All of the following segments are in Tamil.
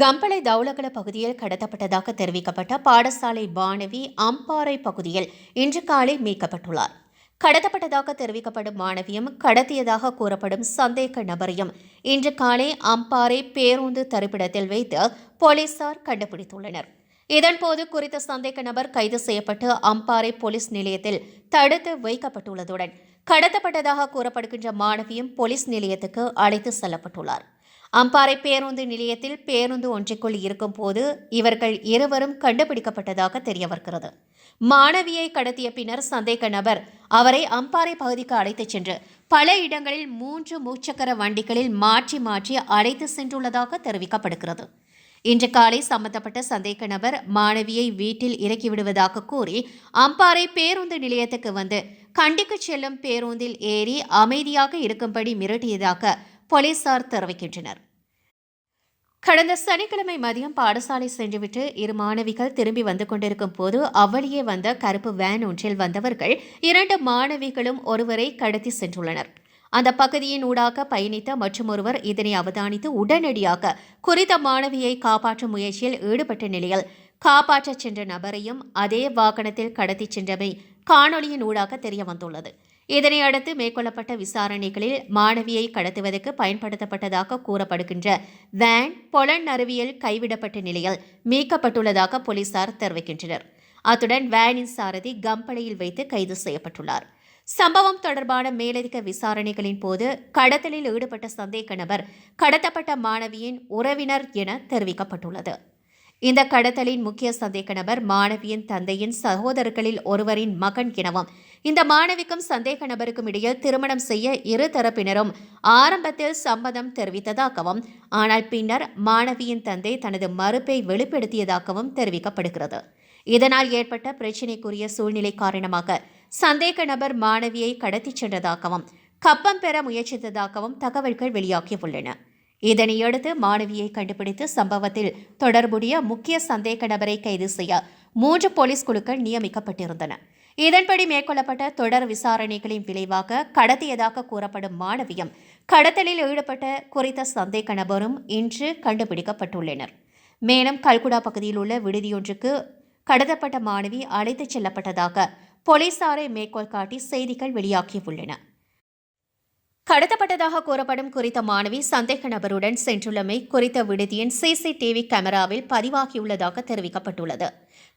கம்பளை தௌலகல பகுதியில் கடத்தப்பட்டதாக தெரிவிக்கப்பட்ட பாடசாலை மாணவி அம்பாறை பகுதியில் இன்று காலை மீட்கப்பட்டுள்ளார். கடத்தப்பட்டதாக தெரிவிக்கப்படும் மாணவியும் கடத்தியதாக கூறப்படும் சந்தேக நபரையும் இன்று காலை அம்பாறை பேருந்து தரிப்பிடத்தில் வைத்து போலீசார் கண்டுபிடித்துள்ளனர். இதன்போது குறித்த சந்தேக நபர் கைது செய்யப்பட்டு அம்பாறை போலீஸ் நிலையத்தில் தடுத்து வைக்கப்பட்டுள்ளதுடன் கடத்தப்பட்டதாக கூறப்படுகின்ற மாணவியும் போலீஸ் நிலையத்துக்கு அழைத்து செல்லப்பட்டுள்ளார். அம்பாறை பேருந்து நிலையத்தில் பேருந்து ஒன்றிற்குள் இருக்கும்போது இவர்கள் இருவரும் கண்டுபிடிக்கப்பட்டதாக தெரிய வருகிறது. மாணவியை கடத்திய பின்னர் சந்தேக நபர் அவரை அம்பாறை பகுதிக்கு அழைத்துச் சென்று பல இடங்களில் மூன்று முச்சக்கர வண்டிகளில் மாற்றி மாற்றி அழைத்து சென்றுள்ளதாக தெரிவிக்கப்படுகிறது. இன்று காலை சம்பந்தப்பட்ட சந்தேக நபர் மாணவியை வீட்டில் இறக்கிவிடுவதாக கூறி அம்பாறை பேருந்து நிலையத்துக்கு வந்து கண்டிக்கு செல்லும் பேருந்தில் ஏறி அமைதியாக இருக்கும்படி மிரட்டியதாக போலீசார் தெரிவிக்கின்றனர். கடந்த சனிக்கிழமை மதியம் பாடசாலை சென்றுவிட்டு இரு மாணவிகள் திரும்பி வந்து கொண்டிருக்கும் போது அவ்வழியே வந்த கருப்பு வேன் ஒன்றில் வந்தவர்கள் இரண்டு மாணவிகளும் ஒருவரை கடத்தி சென்றுள்ளனர். அந்த பகுதியின் ஊடாக பயணித்த மற்றொருவர் இதனை அவதானித்து உடனடியாக குறித்த மாணவியை காப்பாற்றும் முயற்சியில் ஈடுபட்ட நிலையில் காப்பாற்றச் சென்ற நபரையும் அதே வாகனத்தில் கடத்திச் சென்றமை காணொலியின் ஊடாக தெரிய வந்துள்ளது. இதனையடுத்து மேற்கொள்ளப்பட்ட விசாரணைகளில் மாணவியை கடத்துவதற்கு பயன்படுத்தப்பட்டதாக கூறப்படுகின்ற வேன் பொலன் அருவியில் கைவிடப்பட்ட நிலையில் மீட்கப்பட்டுள்ளதாக போலீசார் தெரிவிக்கின்றனர். அத்துடன் வேனின் சாரதி கம்பளையில் வைத்து கைது செய்யப்பட்டுள்ளார். சம்பவம் தொடர்பான மேலதிக விசாரணைகளின் போது கடத்தலில் ஈடுபட்ட சந்தேக நபர் கடத்தப்பட்ட மாணவியின் உறவினர் என தெரிவிக்கப்பட்டுள்ளது. இந்த கடத்தலின் முக்கிய சந்தேக நபர் மாணவியின் தந்தையின் சகோதரர்களில் ஒருவரின் மகன் எனவும் இந்த மாணவிக்கும் சந்தேக நபருக்கும் இடையில் திருமணம் செய்ய இரு தரப்பினரும் ஆரம்பத்தில் சம்மதம் தெரிவித்ததாகவும் ஆனால் பின்னர் மாணவியின் தந்தை தனது மறுப்பை வெளிப்படுத்தியதாகவும் தெரிவிக்கப்படுகிறது. இதனால் ஏற்பட்ட பிரச்சினைக்குரிய சூழ்நிலை காரணமாக சந்தேக நபர் மாணவியை கடத்திச் சென்றதாகவும் கப்பம் பெற முயற்சித்ததாகவும் தகவல்கள் வெளியாகியுள்ளன. இதனையடுத்து மாணவியை கண்டுபிடித்து சம்பவத்தில் தொடர்புடைய முக்கிய சந்தேக நபரை கைது செய்ய மூன்று போலீஸ் குழுக்கள் நியமிக்கப்பட்டிருந்தன. இதன்படி மேற்கொள்ளப்பட்ட தொடர் விசாரணைகளின் விளைவாக கடத்தியதாக கூறப்படும் மாணவியும் கடத்தலில் ஈடுபட்ட குறித்த சந்தேக நபரும் இன்று கண்டுபிடிக்கப்பட்டுள்ளனர். மேலும் கல்குடா பகுதியில் உள்ள விடுதியொன்றுக்கு கடத்தப்பட்ட மாணவி அழைத்துச் செல்லப்பட்டதாக போலீசாரை மேற்கோள் காட்டி செய்திகள் வெளியாகியுள்ளன. கடத்தப்பட்டதாக கூறப்படும் குறித்த மாணவி சந்தேக நபருடன் சென்றுள்ளமை குறித்த விடுதியின் சிசிடிவி கேமராவில் பதிவாகியுள்ளதாக தெரிவிக்கப்பட்டுள்ளது.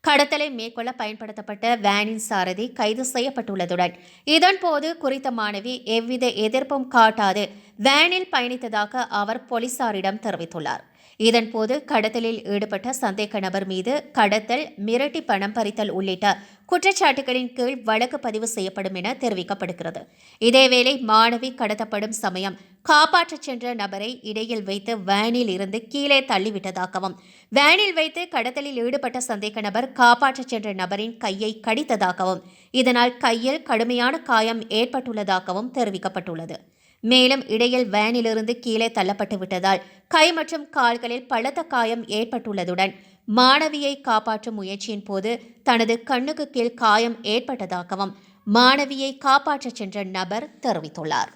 கடத்தலை மேற்கொள்ள பயன்படுத்தப்பட்ட வேனின் சாரதி கைது செய்யப்பட்டுள்ளதுடன் இதன்போது குறித்த மாணவி எவ்வித எதிர்ப்பும் காட்டாது வேனில் பயணித்ததாக அவர் போலீசாரிடம் தெரிவித்துள்ளார். இதன்போது கடத்தலில் ஈடுபட்ட சந்தேக நபர் மீது கடத்தல் மிரட்டி பணம் பறித்தல் உள்ளிட்ட குற்றச்சாட்டுகளின் கீழ் வழக்கு பதிவு செய்யப்படும் என தெரிவிக்கப்படுகிறது. இதேவேளை மாணவி கடத்தப்படும் சமயம் காப்பாற்றச் சென்ற நபரை இடையில் வைத்து வேனில் இருந்து கீழே தள்ளிவிட்டதாகவும் வேனில் வைத்து கடத்தலில் ஈடுபட்ட சந்தேக நபர் காப்பாற்றச் சென்ற நபரின் கையை கடித்ததாகவும் இதனால் கையில் கடுமையான காயம் ஏற்பட்டுள்ளதாகவும் தெரிவிக்கப்பட்டுள்ளது. மேலும் இடையில் வேனிலிருந்து கீழே தள்ளப்பட்டு விட்டதால் கை மற்றும் கால்களில் பலத்த காயம் ஏற்பட்டுள்ளதுடன் மாணவியை காப்பாற்றும் முயற்சியின் போது தனது கண்ணுக்கு கீழ் காயம் ஏற்பட்டதாகவும் மாணவியை காப்பாற்றச் சென்ற நபர் தெரிவித்துள்ளார்.